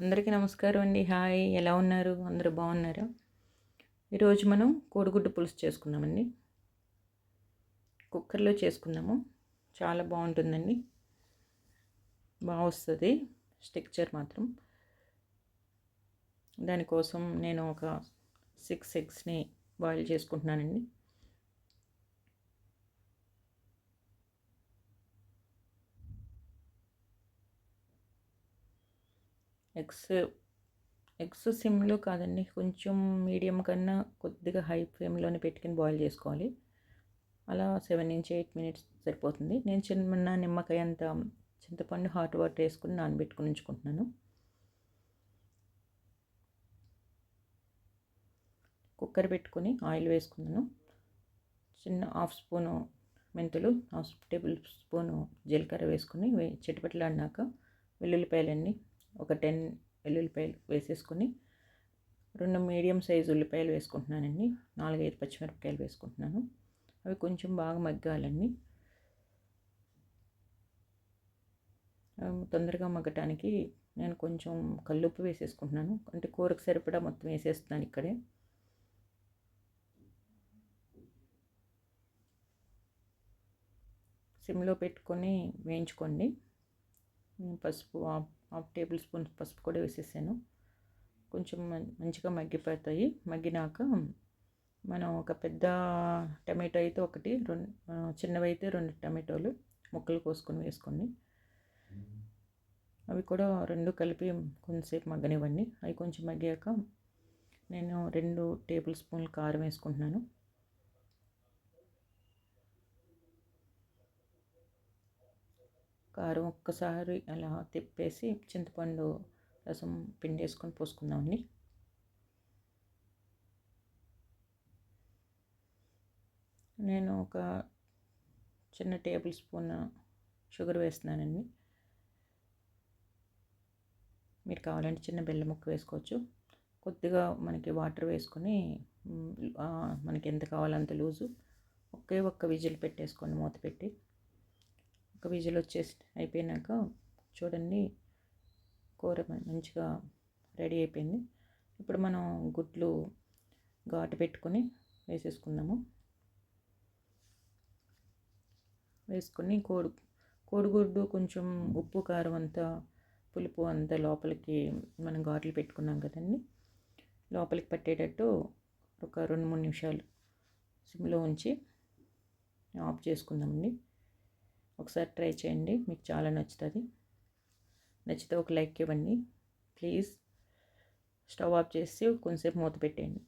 అందరికీ నమస్కారం అండి. హాయ్. ఎలా ఉన్నారు? అందరూ బాగున్నారా? ఈరోజు మనం కోడిగుడ్డు పులుసు చేసుకున్నామండి కుక్కర్లో చేసుకున్నాము చాలా బాగుంటుందండి. బాగా వస్తుంది. స్టిక్చర్ మాత్రం. దానికోసం నేను ఒక సిక్స్ ఎగ్స్ని బాయిల్ చేసుకుంటున్నానండి. ఎగ్స్ ఎగ్స్ సిమ్లో కాదండి. కొంచెం మీడియం కన్నా కొద్దిగా హై ఫ్లేమ్లోనే పెట్టుకుని బాయిల్ చేసుకోవాలి. అలా సెవెన్ నుంచి ఎయిట్ మినిట్స్ సరిపోతుంది. నేను చిన్న నిమ్మకాయ అంత చింతపండు హాట్ వాటర్ వేసుకుని నానబెట్టుకుని ఉంచుకుంటున్నాను. కుక్కర్ పెట్టుకొని ఆయిల్ వేసుకున్నాను. చిన్న హాఫ్ స్పూను మెంతులు హాఫ్ టేబుల్ స్పూను జీలకర్ర వేసుకుని చిటపట్లాడినాక వెల్లుల్లిపాయలన్నీ ఒక టెన్ వెల్లుల్లిపాయలు వేసేసుకొని రెండు మీడియం సైజు ఉల్లిపాయలు వేసుకుంటున్నానండి. నాలుగైదు పచ్చిమిరపకాయలు వేసుకుంటున్నాను. అవి కొంచెం బాగా మగ్గాలండి. తొందరగా మగ్గటానికి నేను కొంచెం కల్లుప్పు వేసేసుకుంటున్నాను. అంటే కూరకు సరిపడా మొత్తం వేసేస్తున్నాను ఇక్కడే. సిమ్లో పెట్టుకొని వేయించుకోండి. పసుపు హాఫ్ టేబుల్ స్పూన్ పసుపు కూడా వేసేసాను. కొంచెం మంచిగా మగ్గిపోతాయి మగ్గినాక మనం ఒక పెద్ద టమాటో అయితే ఒకటి రెండు చిన్నవి అయితే రెండు టమాటోలు ముక్కలు కోసుకొని వేసుకోండి. అవి కూడా రెండు కలిపి కొంతసేపు మగ్గనివ్వండి. అవి కొంచెం మగ్గాక నేను రెండు టేబుల్ స్పూన్లు కారం వేసుకుంటున్నాను. కారం ఒక్కసారి అలా తిప్పేసి చింతపండు రసం పిండి వేసుకొని పోసుకుందామండి నేను ఒక చిన్న టేబుల్ స్పూన్ షుగర్ వేస్తున్నానండి. మీరు కావాలంటే చిన్న బెల్లం ముక్క వేసుకోవచ్చు. కొద్దిగా మనకి వాటర్ వేసుకొని మనకి ఎంత కావాలంత లూజు ఒకే ఒక్క విజిల్ పెట్టేసుకోండి మూత పెట్టి ఒక విజిల్ వచ్చేసి అయిపోయినాక చూడండి కూర మంచిగా రెడీ అయిపోయింది. ఇప్పుడు మనం గుడ్లు ఘాటు పెట్టుకొని వేసేసుకుందాము. వేసుకొని కోడి కోడిగుడ్డు కొంచెం ఉప్పు కారం అంతా పులుపు అంతా లోపలికి మనం ఘాట్లు పెట్టుకున్నాం కదండి. లోపలికి పట్టేటట్టు ఒక రెండు మూడు నిమిషాలు సిమ్లో ఉంచి ఆఫ్ చేసుకుందామండి. ఒకసారి ట్రై చేయండి మీకు చాలా నచ్చుతుంది. నచ్చితే ఒక లైక్ ఇవ్వండి. ప్లీజ్ స్టవ్ ఆఫ్ చేసి కొంచెంసేపు మూత పెట్టేయండి.